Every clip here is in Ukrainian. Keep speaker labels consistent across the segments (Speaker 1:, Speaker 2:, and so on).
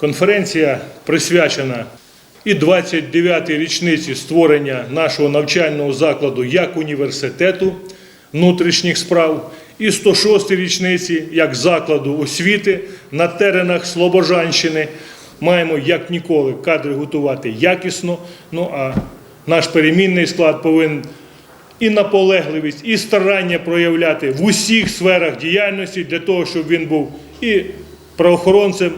Speaker 1: Конференція присвячена і 29-й річниці створення нашого навчального закладу як університету внутрішніх справ, і 106-й річниці як закладу освіти на теренах Слобожанщини. Маємо як ніколи кадри готувати якісно. Ну а наш перемінний склад повинен і наполегливість, і старання проявляти в усіх сферах діяльності для того, щоб він був і правоохоронцем,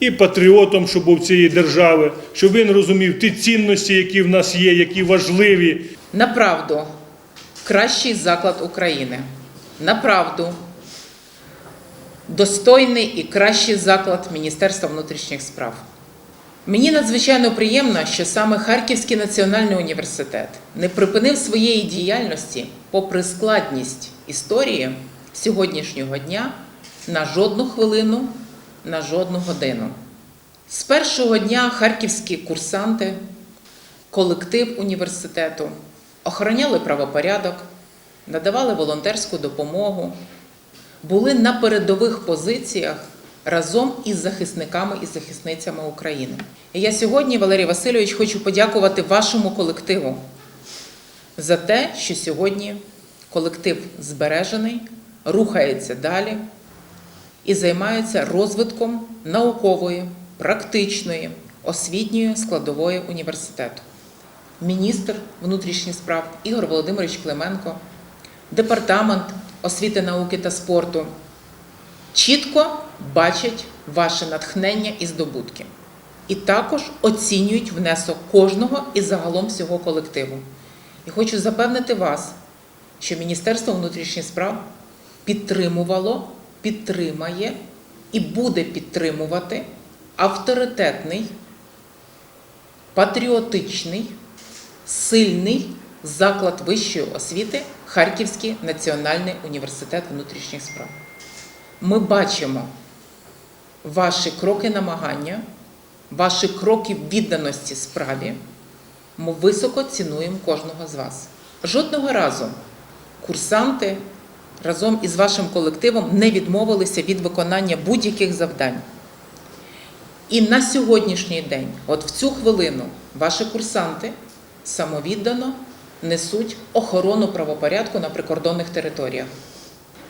Speaker 1: і патріотом, щоб був цієї держави, щоб він розумів ті цінності, які в нас є, які важливі,
Speaker 2: Направду, кращий заклад України. Направду, достойний і кращий заклад Міністерства внутрішніх справ. Мені надзвичайно приємно, що саме Харківський національний університет не припинив своєї діяльності попри складність історії сьогоднішнього дня на жодну хвилину, на жодну годину. З першого дня харківські курсанти, колектив університету охороняли правопорядок, надавали волонтерську допомогу, були на передових позиціях разом із захисниками і захисницями України. І я сьогодні, Валерій Васильович, хочу подякувати вашому колективу за те, що сьогодні колектив збережений, рухається далі і займається розвитком наукової, практичної, освітньої складової університету. Міністр внутрішніх справ Ігор Володимирович Клименко, департамент освіти, науки та спорту чітко бачать ваше натхнення і здобутки. І також оцінюють внесок кожного і загалом всього колективу. І хочу запевнити вас, що Міністерство внутрішніх справ підтримувало, підтримає і буде підтримувати авторитетний, патріотичний, сильний заклад вищої освіти Харківський національний університет внутрішніх справ. Ми бачимо ваші кроки намагання, ваші кроки відданості справі. Ми високо цінуємо кожного з вас. Жодного разу курсанти разом із вашим колективом не відмовилися від виконання будь-яких завдань. І на сьогоднішній день, от в цю хвилину, ваші курсанти самовіддано несуть охорону правопорядку на прикордонних територіях.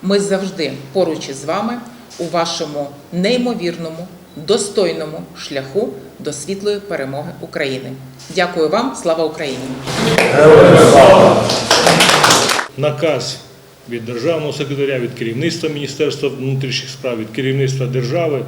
Speaker 2: Ми завжди поруч із вами у вашому неймовірному, достойному шляху до світлої перемоги України. Дякую вам, слава Україні!
Speaker 1: наказ від державного секретаря, від керівництва Міністерства внутрішніх справ, від керівництва держави.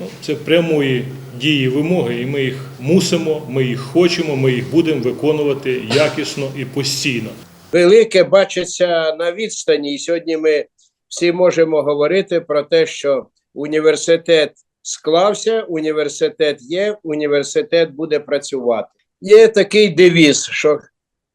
Speaker 1: Ну, це прямої дії вимоги, і ми їх мусимо, ми їх хочемо, ми їх будемо виконувати якісно і постійно.
Speaker 3: велике бачиться на відстані. І сьогодні ми всі можемо говорити про те, що університет склався, університет є, університет буде працювати. Є такий девіз, що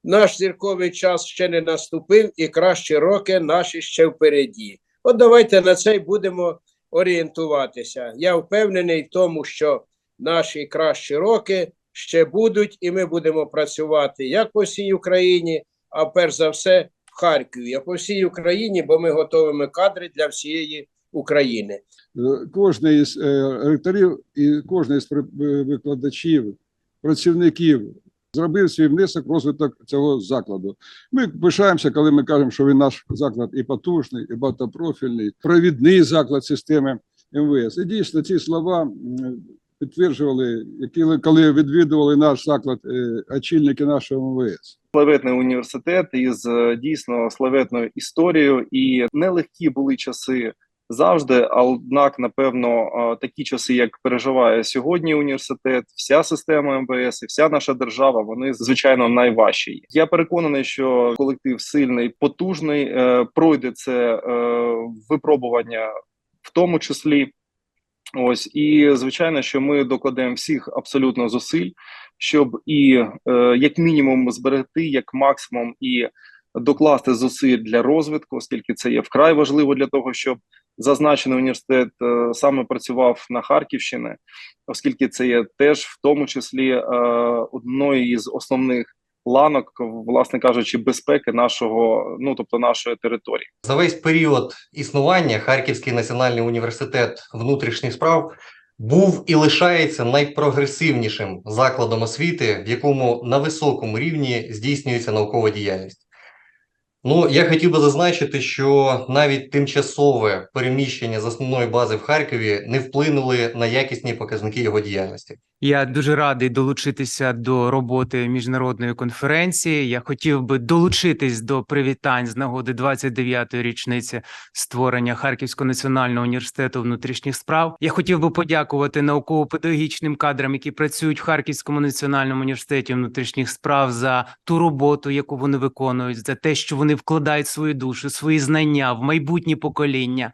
Speaker 3: наш зірковий час ще не наступив, і кращі роки наші ще впереді. От давайте на це й будемо орієнтуватися. Я впевнений в тому, що наші кращі роки ще будуть, і ми будемо працювати як по всій Україні, а перш за все в Харкові, а по всій Україні, бо ми готуємо кадри для всієї України.
Speaker 4: Е, Кожний із е, ректорів і кожний з е, викладачів, працівників зробив свій внесок розвиток цього закладу. Ми пишаємося, коли ми кажемо, що він наш заклад і потужний, і багатопрофільний, провідний заклад системи МВС. І дійсно ці слова підтверджували, які коли відвідували наш заклад е, очільники нашого МВС.
Speaker 5: славетний університет із е, дійсно славетною історією, і нелегкі були часи завжди. Однак, напевно, е, такі часи, як переживає сьогодні університет, вся система МВС і вся наша держава, вони звичайно найважчі. Я переконаний, що колектив сильний, потужний, е, пройде це е, випробування, в тому числі. Ось і звичайно, що ми докладемо всіх абсолютно зусиль, щоб і е, як мінімум зберегти, як максимум і докласти зусиль для розвитку, оскільки це є вкрай важливо для того, щоб зазначений університет е, саме працював на Харківщині, оскільки це є теж в тому числі е, одною із основних ланок, власне кажучи, безпеки нашого, ну тобто нашої території.
Speaker 6: За весь період існування Харківський національний університет внутрішніх справ був і лишається найпрогресивнішим закладом освіти, в якому на високому рівні здійснюється наукова діяльність. Ну, я хотів би зазначити, що навіть тимчасове переміщення з основної бази в Харкові не вплинули на якісні показники його діяльності.
Speaker 7: Я дуже радий долучитися до роботи міжнародної конференції. Я хотів би долучитись до привітань з нагоди 29-ї річниці створення Харківського національного університету внутрішніх справ. Я хотів би подякувати науково-педагогічним кадрам, які працюють в Харківському національному університеті внутрішніх справ, за ту роботу, яку вони виконують, за те, що вони вкладають свою душу, свої знання в майбутні покоління.